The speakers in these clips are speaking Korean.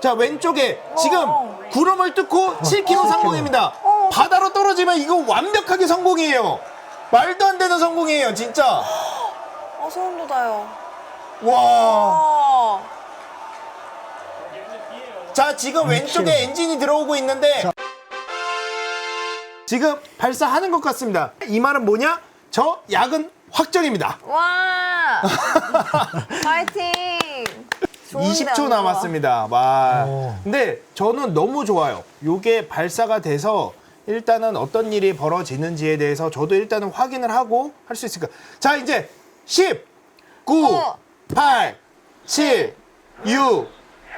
자 왼쪽에 지금 구름을 뚫고 7km 성공입니다. 어. 바다로 떨어지면 이거 완벽하게 성공이에요. 말도 안 되는 성공이에요, 진짜. 아 소름 돋아요. 와. 아. 자 지금 왼쪽에 엔진이 들어오고 있는데 지금 발사하는 것 같습니다. 이 말은 뭐냐? 저 야근 확정입니다. 와. 파이팅. 좋은데, 20초 안 좋아? 남았습니다. 와. 오. 근데 저는 너무 좋아요. 요게 발사가 돼서 일단은 어떤 일이 벌어지는지에 대해서 저도 일단은 확인을 하고 할 수 있을까. 자, 이제 10, 9, 어. 8, 7, 6,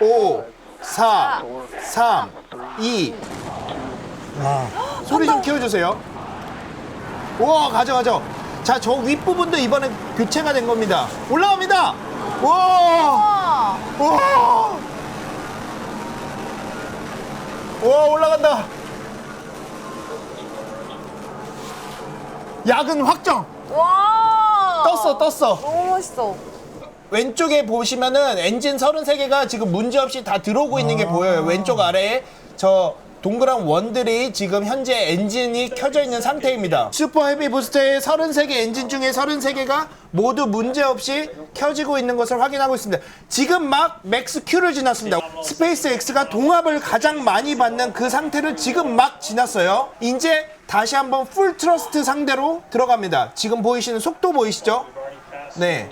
5, 4, 3, 2. 와, 소리 좀 키워주세요. 우와, 가져, 가져. 자, 저 윗부분도 이번엔 교체가 된 겁니다. 올라갑니다. 와! 와. 와! 와 올라간다. 야근 확정. 와. 떴어 떴어. 너무 멋있어. 왼쪽에 보시면은 엔진 33개가 지금 문제없이 다 들어오고 있는 게 보여요. 왼쪽 아래에 저 동그란 원들이 지금 현재 엔진이 켜져 있는 상태입니다. 슈퍼 헤비 부스터의 33개 엔진 중에 33개가 모두 문제없이 켜지고 있는 것을 확인하고 있습니다. 지금 막 맥스 Q를 지났습니다. 스페이스 X가 동압을 가장 많이 받는 그 상태를 지금 막 지났어요. 이제 다시 한번 풀 트러스트 상대로 들어갑니다. 지금 보이시는 속도 보이시죠? 네.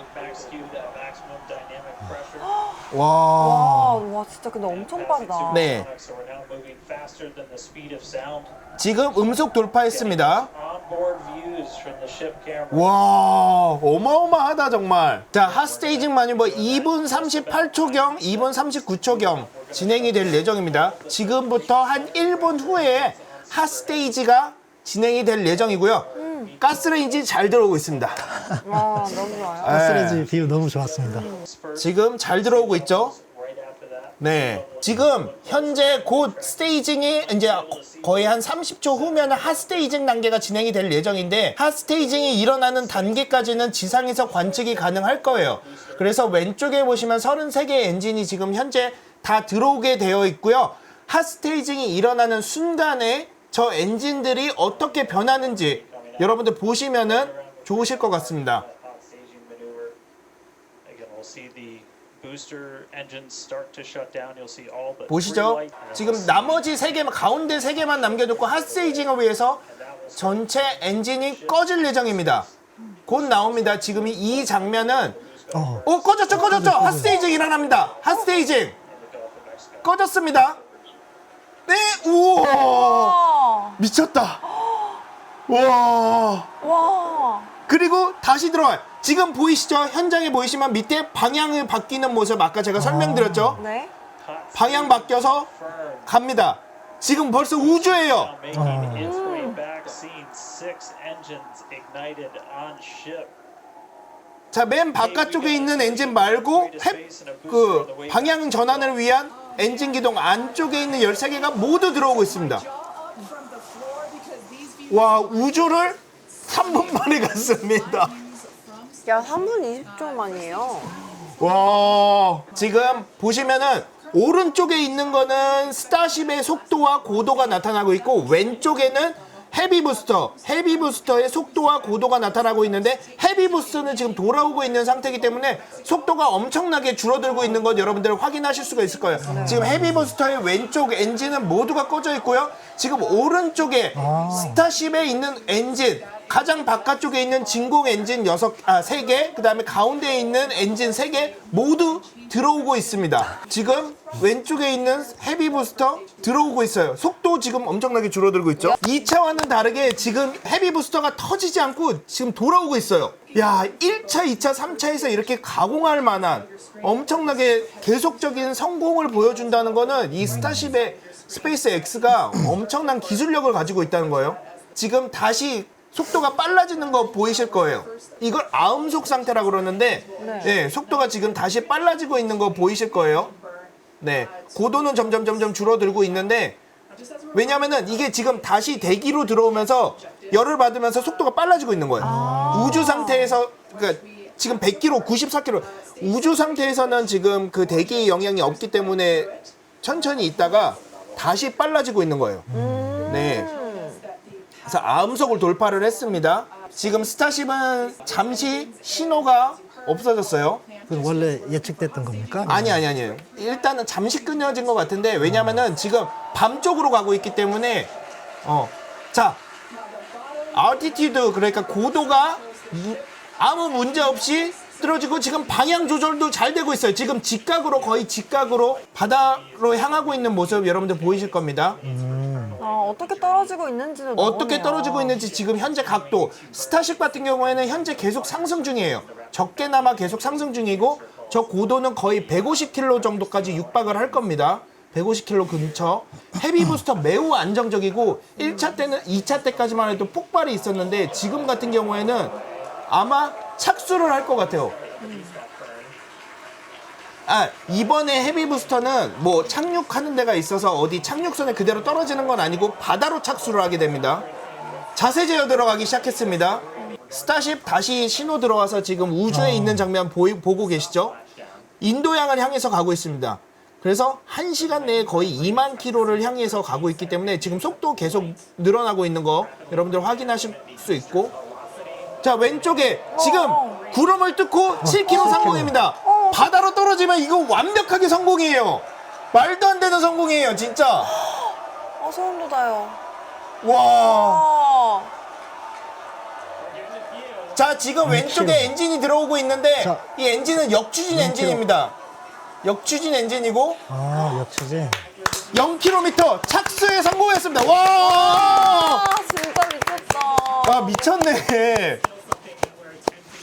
와. 와, 와 진짜 근데 엄청 빠르다. 네. 지금 음속 돌파했습니다. 와, 어마어마하다 정말. 자, 핫스테이징 마뉴버 2분 38초경, 2분 39초경 진행이 될 예정입니다. 지금부터 한 1분 후에 핫스테이지가 진행이 될 예정이고요. 가스레인지 잘 들어오고 있습니다. 와, 너무 좋아요. 가스레인지 비유 너무 좋았습니다. 지금 잘 들어오고 있죠? 네. 지금 현재 곧 스테이징이 이제 거의 한 30초 후면 핫 스테이징 단계가 진행이 될 예정인데 핫 스테이징이 일어나는 단계까지는 지상에서 관측이 가능할 거예요. 그래서 왼쪽에 보시면 33개의 엔진이 지금 현재 다 들어오게 되어 있고요. 핫 스테이징이 일어나는 순간에 저 엔진들이 어떻게 변하는지 여러분들 보시면은 좋으실 것 같습니다. 보시죠. 지금 나머지 세 개만 가운데 세 개만 남겨놓고 핫세이징을 위해서 전체 엔진이 꺼질 예정입니다. 곧 나옵니다. 지금 이- 이 장면은 어, 오 꺼졌죠, 꺼졌죠. 핫세이징 일어납니다. 핫세이징 꺼졌습니다. 네, 우와 와. 미쳤다. 와. 와. 그리고 다시 들어와요. 지금 보이시죠? 현장에 보이시면 밑에 방향을 바뀌는 모습 아까 제가 설명드렸죠? 네. hot 방향 바뀌어서 갑니다. 지금 벌써 우주예요. 자, 맨 바깥쪽에 있는 엔진 말고 햇, 그 방향 전환을 위한 엔진 기동 안쪽에 있는 13개가 모두 들어오고 있습니다. 와, 우주를 3분 만에 갔습니다. 야, 3분 20초 만이에요. 와, 지금 보시면은 오른쪽에 있는 거는 스타쉽의 속도와 고도가 나타나고 있고 왼쪽에는 헤비 부스터, 헤비 부스터의 속도와 고도가 나타나고 있는데 헤비 부스터는 지금 돌아오고 있는 상태이기 때문에 속도가 엄청나게 줄어들고 있는 건 여러분들 확인하실 수가 있을 거예요. 지금 헤비 부스터의 왼쪽 엔진은 모두가 꺼져 있고요. 지금 오른쪽에 아. 스타쉽에 있는 엔진 가장 바깥쪽에 있는 진공 엔진 여섯 아, 세 개, 그 다음에 가운데에 있는 엔진 세개 모두 들어오고 있습니다. 지금 왼쪽에 있는 헤비 부스터 들어오고 있어요. 속도 지금 엄청나게 줄어들고 있죠. 2차와는 다르게 지금 헤비 부스터가 터지지 않고 지금 돌아오고 있어요. 야, 1차, 2차, 3차에서 이렇게 가공할 만한 엄청나게 계속적인 성공을 보여준다는 거는 이 스타쉽의 스페이스 X가 엄청난 기술력을 가지고 있다는 거예요. 지금 다시 속도가 빨라지는 거 보이실 거예요. 이걸 아음속 상태라고 그러는데, 네. 속도가 지금 다시 빨라지고 있는 거 보이실 거예요. 네, 고도는 점점 점점 줄어들고 있는데, 왜냐면은 이게 지금 다시 대기로 들어오면서 열을 받으면서 속도가 빨라지고 있는 거예요. 우주 상태에서, 그러니까 지금 100km, 94km, 우주 상태에서는 지금 그 대기의 영향이 없기 때문에 천천히 있다가 다시 빨라지고 있는 거예요. 네. 그래서 아음속을 돌파를 했습니다. 지금 스타쉽은 잠시 신호가 없어졌어요. 그 원래 예측됐던 겁니까? 아니 아니 아니에요. 일단은 잠시 끊어진 것 같은데 왜냐면은 지금 밤 쪽으로 가고 있기 때문에 어 자 알티튜드 그러니까 고도가 무- 아무 문제 없이 떨어지고 지금 방향 조절도 잘 되고 있어요. 지금 직각으로 거의 직각으로 바다로 향하고 있는 모습 여러분들 보이실 겁니다. 아, 어떻게 떨어지고 있는지도 어떻게. 떨어지고 있는지 지금 현재 각도 스타쉽 같은 경우에는 현재 계속 상승 중이에요. 적게나마 계속 상승 중이고 저 고도는 거의 150km 정도까지 육박을 할 겁니다. 150km 근처. 헤비 부스터 매우 안정적이고 1차 때는 2차 때까지만 해도 폭발이 있었는데 지금 같은 경우에는 아마 착수를 할 것 같아요. 아 이번에 헤비 부스터는 뭐 착륙하는 데가 있어서 어디 착륙선에 그대로 떨어지는 건 아니고 바다로 착수를 하게 됩니다. 자세 제어 들어가기 시작했습니다. 스타쉽 다시 신호 들어와서 지금 우주에 있는 장면 보이, 보고 계시죠? 인도양을 향해서 가고 있습니다. 그래서 1시간 내에 거의 2만 킬로를 향해서 가고 있기 때문에 지금 속도 계속 늘어나고 있는 거 여러분들 확인하실 수 있고 자 왼쪽에 지금 구름을 뚫고 7km 성공입니다. 바다로 떨어지면 이거 완벽하게 성공이에요. 말도 안 되는 성공이에요, 진짜. 어, 소름 돋아요. 와. 아, 자 지금 왼쪽에 엔진이 들어오고 있는데 자. 이 엔진은 역추진 엔진입니다. 역추진 엔진이고 아, 역추진. 0km 착수에 성공했습니다. 와. 아, 진짜 미쳤다. 와 미쳤네.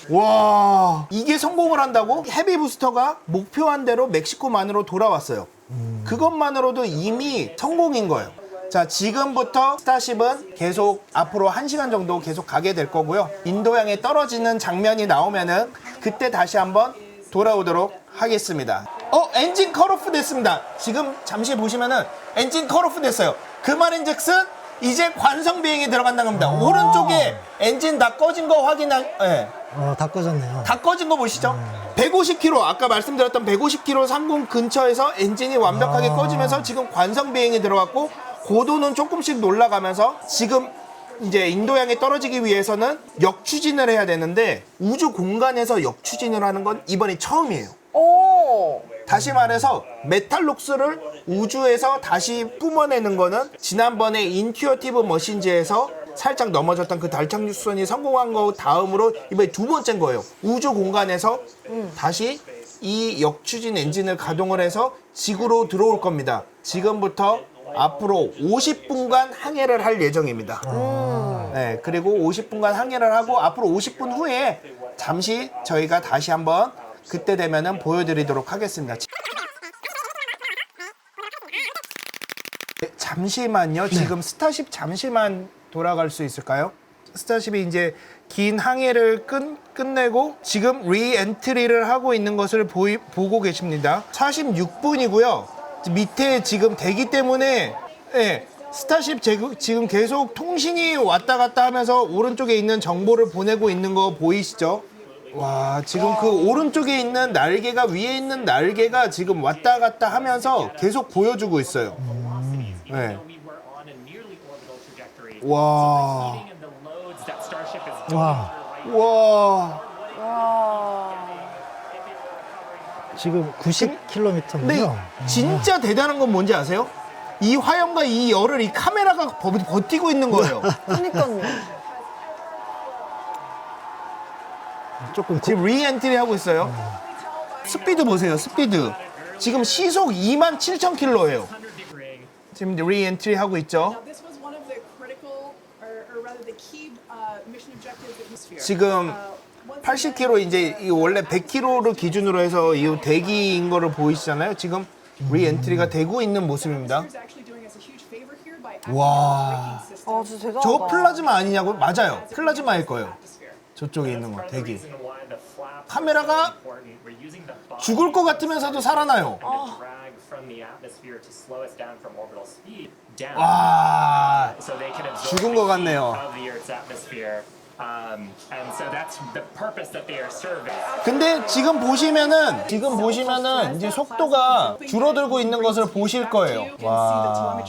와 이게 성공을 한다고 헤비 부스터가 목표한 대로 멕시코만으로 돌아왔어요. 그것만으로도 이미 성공인 거예요. 자 지금부터 스타쉽은 계속 앞으로 1시간 정도 계속 가게 될 거고요. 인도양에 떨어지는 장면이 나오면은 그때 다시 한번 돌아오도록 하겠습니다. 어 엔진 컬오프 됐습니다. 지금 잠시 보시면은 엔진 컬오프 됐어요. 그 말인 즉슨 이제 관성 비행에 들어간다는 겁니다. 오른쪽에 엔진 다 꺼진 거 확인한 예. 어, 다 꺼졌네요. 다 꺼진 거 보시죠? 150km 아까 말씀드렸던 150km 상공 근처에서 엔진이 완벽하게 아. 꺼지면서 지금 관성 비행에 들어갔고 고도는 조금씩 올라가면서 지금 이제 인도양에 떨어지기 위해서는 역추진을 해야 되는데 우주 공간에서 역추진을 하는 건 이번이 처음이에요. 오. 다시 말해서 메탈록스를 우주에서 다시 뿜어내는 거는 지난번에 인튜어티브 머신즈에서 살짝 넘어졌던 그 달 착륙선이 성공한 거 다음으로 이번에 두 번째인 거예요. 우주 공간에서 다시 이 역추진 엔진을 가동을 해서 지구로 들어올 겁니다. 지금부터 앞으로 50분간 항해를 할 예정입니다. 네, 그리고 50분간 항해를 하고 앞으로 50분 후에 잠시 저희가 다시 한번 그때 되면은 보여드리도록 하겠습니다. 네, 잠시만요. 지금 스타쉽 잠시만 돌아갈 수 있을까요? 스타쉽이 이제 긴 항해를 끝, 끝내고 지금 리엔트리를 하고 있는 것을 보이, 보고 계십니다. 46분이고요. 밑에 지금 대기 때문에 예, 스타쉽 제구- 지금 계속 통신이 왔다 갔다 하면서 오른쪽에 있는 정보를 보내고 있는 거 보이시죠? 와 지금 그 오른쪽에 있는 날개가 위에 있는 날개가 지금 왔다 갔다 하면서 계속 보여주고 있어요. 네. 와. 와, 와. 와. 지금 근데 90km군요. 진짜 대단한 건 뭔지 아세요? 이 화염과 이 열을 이 카메라가 버, 버티고 있는 거예요. 그니까요. 조금 지금 리엔트리 하고 있어요. 스피드 보세요. 스피드. 지금 시속 2만 7천 킬로예요. 지금 리엔트리 하고 있죠. 지금 Uh, once 80km 이제 이 원래 100km를 기준으로 해서 이 대기인 거를 보이시잖아요. 지금 리엔트리가 되고 있는 모습입니다. 와. 아, 진짜 대단하다. 저 플라즈마 아니냐고? 맞아요. 플라즈마일 거예요. 저쪽에 있는 거 대기. 카메라가 죽을 것 같으면서도 살아나요. 와. 죽은 것 같네요. Um, and so that's the purpose that they are serving. 근데 지금 보시면은 지금 보시면은 이제 속도가 줄어들고 있는 것을 보실 거예요. 와.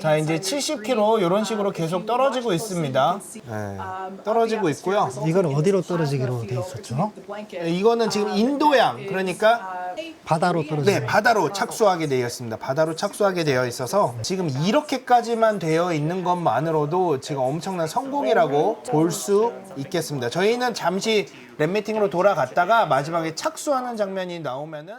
자 이제 70km 이런 식으로 계속 떨어지고 있습니다. 네, 떨어지고 있고요. 이건 어디로 떨어지기로 돼 있었죠? 네, 이거는 지금 인도양 그러니까 바다로 떨어지는 네 바다로 착수하게 되어 있습니다. 바다로 착수하게 되어 있어서 지금 이렇게까지만 되어 있는 것만으로도 지금 엄청난 성공이라고 볼 수 있겠습니다. 저희는 잠시 랩 미팅으로 돌아갔다가 마지막에 착수하는 장면이 나오면은